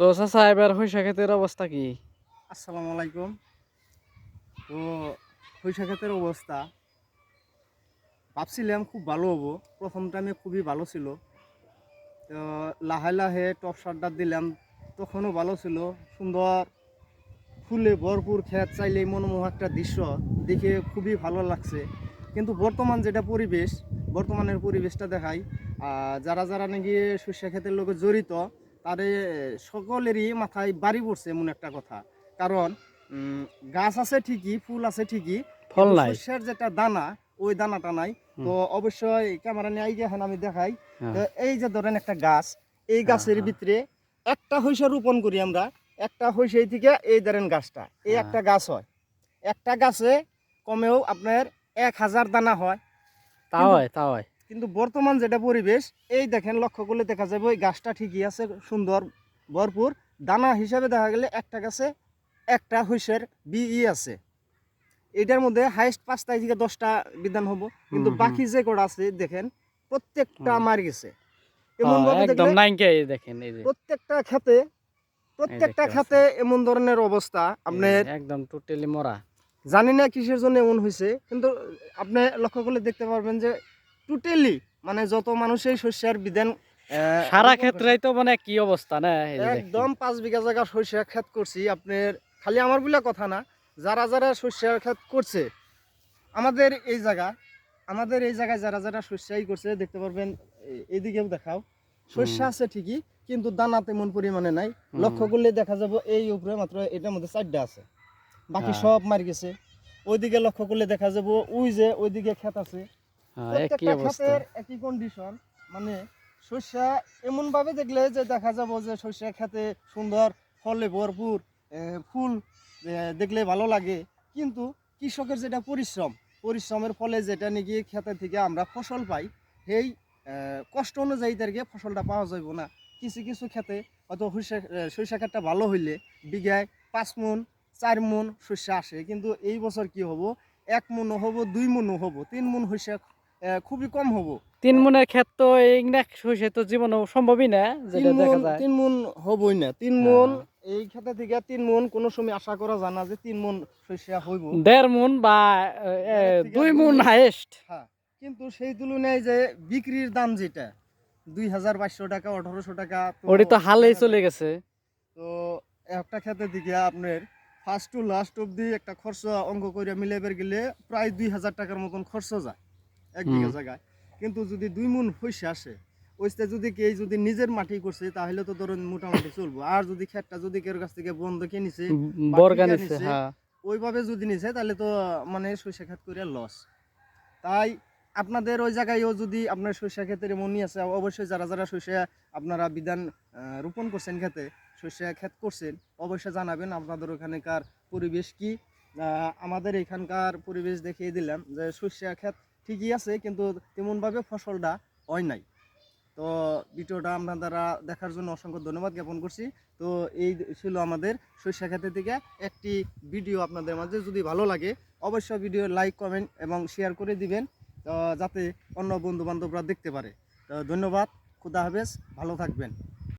তো চাচা এবার হইসা ক্ষেতের অবস্থা কি? আসসালামু আলাইকুম। তো পয়সা ক্ষেতের অবস্থা ভাবছিলাম খুব ভালো হব। প্রথম টাইমে খুবই ভালো ছিল। তো লাহে লাহে টপ সারটা দিলাম তখনও ভালো ছিল। সুন্দর ফুলে ভরপুর ক্ষেত চাইলেই মনোমোহ একটা দৃশ্য দেখে খুবই ভালো লাগছে। কিন্তু বর্তমান যেটা পরিবেশ বর্তমানের পরিবেশটা আহ, যারা যারা নাকি শস্য ক্ষেতের লোকে জড়িত তারে সকলেরই মাথায় বাড়ি পড়ছে এমন একটা কথা। কারণ গাছ আছে ঠিকই ফুল আছে ঠিকই ফল নাই। শস্যের যেটা দানা ওই দানাটা নাই। তো অবশ্যই ক্যামেরা নিয়ে এখন আমি দেখাই। হ্যাঁ। তো এই যে ধরেন একটা গাছ এই গাছের হ্যাঁ। ভিতরে একটা হইসা রোপণ করি আমরা একটা হইসেই থেকে এই ধরেন গাছটা এই হ্যাঁ। একটা গাছ হয়। একটা গাছে কমেও আপনার এক হাজার দানা হয়। তা হয় তা হয়। কিন্তু বর্তমান যেটা পরিবেশ এই দেখেন লক্ষ্য করলে দেখা যাবে ওই গাছটা ঠিকই আছে সুন্দর ভরপুর। দানা হিসাবে দেখা গেলে একটা গাছে একটা হইসের বিই আছে। এটার মধ্যে হাইস্ট পাঁচটা থেকে দশটা বিধান হব। কিন্তু। বাকি যে কটা আছে দেখেন প্রত্যেকটা। মার গেছে। হ্যাঁ, দেখেন প্রত্যেকটা খাতে প্রত্যেকটা খাতে এমন ধরনের অবস্থা। আপনার একদম টোটালি মরা। জানি না কিসের জন্য এমন হয়েছে কিন্তু আপনি লক্ষ্য করলে দেখতে পারবেন যে টোটালি মানে যত মানুষই শস্যের বিধান সারা ক্ষেত্রেই তো মানে কি অবস্থা না। একদম পাঁচ বিঘা জায়গা সরিষা ক্ষেত করছি আপনার খালি আমার বলে কথা না যারা যারা সরিষা ক্ষেত করছে আমাদের এই জায়গা আমাদের এই জায়গায় যারা যারা শস্যাই করছে দেখতে পারবেন এ- এইদিকেও দেখাও শস্য আছে ঠিকই কিন্তু দানা তেমন পরিমাণে নাই। লক্ষ্য করলে দেখা যাবে এই উপরে মাত্র এটার মধ্যে চারটা আছে। বাকি হ্যাঁ। সব মার গেছে। ওইদিকে লক্ষ্য করলে দেখা যাবে ওই যে ওইদিকে ক্ষেত আছে। প্রত্যেকটা ক্ষেতের একই কন্ডিশন মানে শস্য এমন ভাবে দেখলে যে দেখা যাব যে শস্য খেতে সুন্দর ফলে ভরপুর ফুল দেখলে ভালো লাগে। কিন্তু কৃষকের যেটা পরিশ্রম পরিশ্রমের ফলে যেটা নাকি খেতে থেকে আমরা ফসল পাই সেই কষ্ট অনুযায়ী তাদেরকে ফসলটা পাওয়া যাইব না। কিছু কিছু খেতে হয়তো সরিষা ক্ষেতটা ভালো হইলে বিঘায় পাঁচ মন চার মন শস্য আসে। কিন্তু এই বছর কি হব? এক মনও হব দুই মনও হব। তিন মন হইসা খুবই কম হব। তিন মনের ক্ষেত তো এইগুলা হইছে তো জীবনে সম্ভবই না যেটা দেখা যায়। তিন মন হবই না। তিন হ্যাঁ। মন এই খেতে থেকে তিন মন কোনো সময় আশা করা যায় না যে তিন মন শস্য হইব। দেড় মন বা দুই মন হাইয়েস্ট হ্যাঁ কিন্তু সেই তুলনায় যে বিক্রির দাম যেটা দুই হাজার বাইশশো টাকা আঠারোশো টাকা ওটি তো হালেই চলে গেছে। তো একটা খেতে দিকে আপনার ফার্স্ট টু লাস্ট অব্দি একটা খরচ অঙ্ক করে মিলাইবার গেলে প্রায় দুই হাজার টাকার মতন খরচ যায়। এক বিঘা জায়গায়। কিন্তু যদি দুই মন হইসে আসে ওইটা যদি কেউ যদি নিজের মাটি করছে তাহলে তো ধরুন মোটামুটি চলবো। আর যদি খেতটা যদি কেউ কাছ থেকে নিছে বর্গা নিছে। হ্যাঁ। ওইভাবে যদি নিছে তাহলে তো মানে সরিষা ক্ষেত করে লস। তাই আপনাদের ওই জায়গায়ও যদি আপনার সরিষা ক্ষেতের মনি আছে অবশ্যই যারা যারা সরিষা আপনারা বিধান রোপণ করছেন খেতে সরিষা ক্ষেত করছেন অবশ্যই জানাবেন আপনাদের ওখানকার পরিবেশ কি। আহ, আমাদের এখানকার পরিবেশ দেখিয়ে দিলাম যে সরিষা ক্ষেত ঠিকই আছে, কিন্তু তেমনভাবে ফসলটা হয় নাই। তো ভিডিওটা আপনারা দেখার জন্য অসংখ্য ধন্যবাদ জ্ঞাপন করছি। তো এই ছিল আমাদের সরিষা ক্ষেতের থেকে একটি ভিডিও আপনাদের মাঝে। যদি ভালো লাগে, অবশ্যই ভিডিও লাইক, কমেন্ট এবং শেয়ার করে দিবেন যাতে অন্য বন্ধু বান্ধবরা দেখতে পারে। তো ধন্যবাদ, খুদা হাফেজ, ভালো থাকবেন।